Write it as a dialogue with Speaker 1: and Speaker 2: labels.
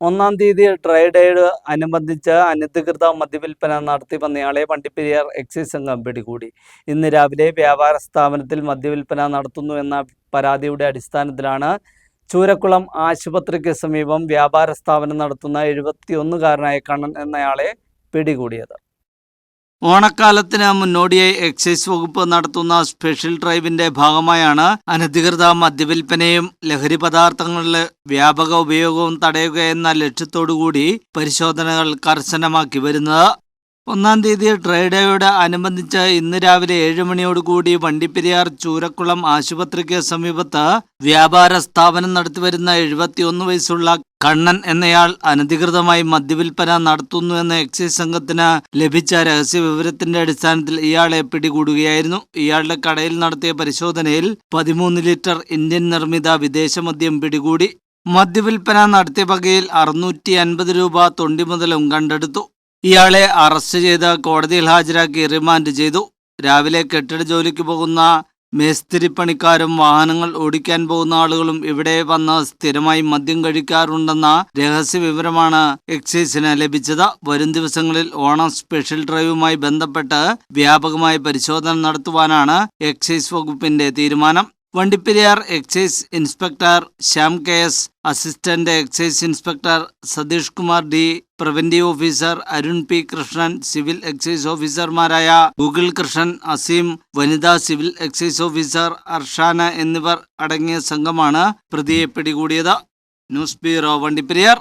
Speaker 1: ഒന്നാം തീയതി ഡേയോട് അനുബന്ധിച്ച് അനധികൃത മദ്യവിൽപ്പന നടത്തി വന്നയാളെ വണ്ടിപ്പെരിയാർ എക്സൈസ് സംഘം പിടികൂടി. ഇന്ന് രാവിലെ വ്യാപാര സ്ഥാപനത്തിൽ മദ്യവിൽപ്പന നടത്തുന്നു എന്ന പരാതിയുടെ അടിസ്ഥാനത്തിലാണ് ചൂരക്കുളം ആശുപത്രിക്ക് സമീപം വ്യാപാര സ്ഥാപനം നടത്തുന്ന എഴുപത്തിയൊന്നുകാരനായ കണ്ണൻ എന്നയാളെ പിടികൂടിയത്. ഓണക്കാലത്തിന് മുന്നോടിയായി എക്സൈസ് വകുപ്പ് നടത്തുന്ന സ്പെഷ്യൽ ഡ്രൈവിന്റെ ഭാഗമായാണ് അനധികൃത മദ്യവിൽപ്പനയും ലഹരി പദാർത്ഥങ്ങളുടെ വ്യാപക ഉപയോഗവും തടയുക എന്ന ലക്ഷ്യത്തോടുകൂടി പരിശോധനകൾ കർശനമാക്കി വരുന്നത്. ഒന്നാം തീയതി ഡ്രൈഡേയോട് അനുബന്ധിച്ച് ഇന്ന് രാവിലെ ഏഴ് മണിയോടുകൂടി വണ്ടിപ്പെരിയാർ ചൂരക്കുളം ആശുപത്രിക്ക് സമീപത്ത് വ്യാപാര സ്ഥാപനം നടത്തിവരുന്ന എഴുപത്തിയൊന്ന് വയസ്സുള്ള കണ്ണൻ എന്നയാൾ അനധികൃതമായി മദ്യവിൽപ്പന നടത്തുന്നു എന്ന എക്സൈസ് സംഘത്തിന് ലഭിച്ച രഹസ്യ വിവരത്തിന്റെ അടിസ്ഥാനത്തിൽ ഇയാളെ പിടികൂടുകയായിരുന്നു. ഇയാളുടെ കടയിൽ നടത്തിയ പരിശോധനയിൽ പതിമൂന്ന് ലിറ്റർ ഇന്ത്യൻ നിർമ്മിത വിദേശ മദ്യം പിടികൂടി. മദ്യവിൽപ്പന നടത്തിയ വകയിൽ അറുന്നൂറ്റി അൻപത് രൂപ തൊണ്ടി മുതലും കണ്ടെടുത്തു. ഇയാളെ അറസ്റ്റ് ചെയ്ത് കോടതിയിൽ ഹാജരാക്കി റിമാൻഡ് ചെയ്തു. രാവിലെ കെട്ടിട ജോലിക്ക് പോകുന്ന മേസ്തിരിപ്പണിക്കാരും വാഹനങ്ങൾ ഓടിക്കാൻ പോകുന്ന ആളുകളും ഇവിടെ വന്ന് സ്ഥിരമായി മദ്യം കഴിക്കാറുണ്ടെന്ന രഹസ്യ വിവരമാണ് എക്സൈസിന് ലഭിച്ചത്. വരും ദിവസങ്ങളിൽ ഓണം സ്പെഷ്യൽ ഡ്രൈവുമായി ബന്ധപ്പെട്ട് വ്യാപകമായ പരിശോധന നടത്തുവാനാണ് എക്സൈസ് വകുപ്പിന്റെ തീരുമാനം. Vandiperiyar excise inspector Shyam K S assistant excise inspector Satheesh Kumar D preventive officer Arun P Krishnan civil excise ഓഫീസർമാരായ ഗൂഗിൾ കൃഷ്ണൻ അസീം വനിതാ സിവിൽ എക്സൈസ് ഓഫീസർ അർഷാന എന്നിവർ അടങ്ങിയ സംഘമാണ് പ്രതിയെ പിടികൂടിയത്. News bureau Vandiperiyar.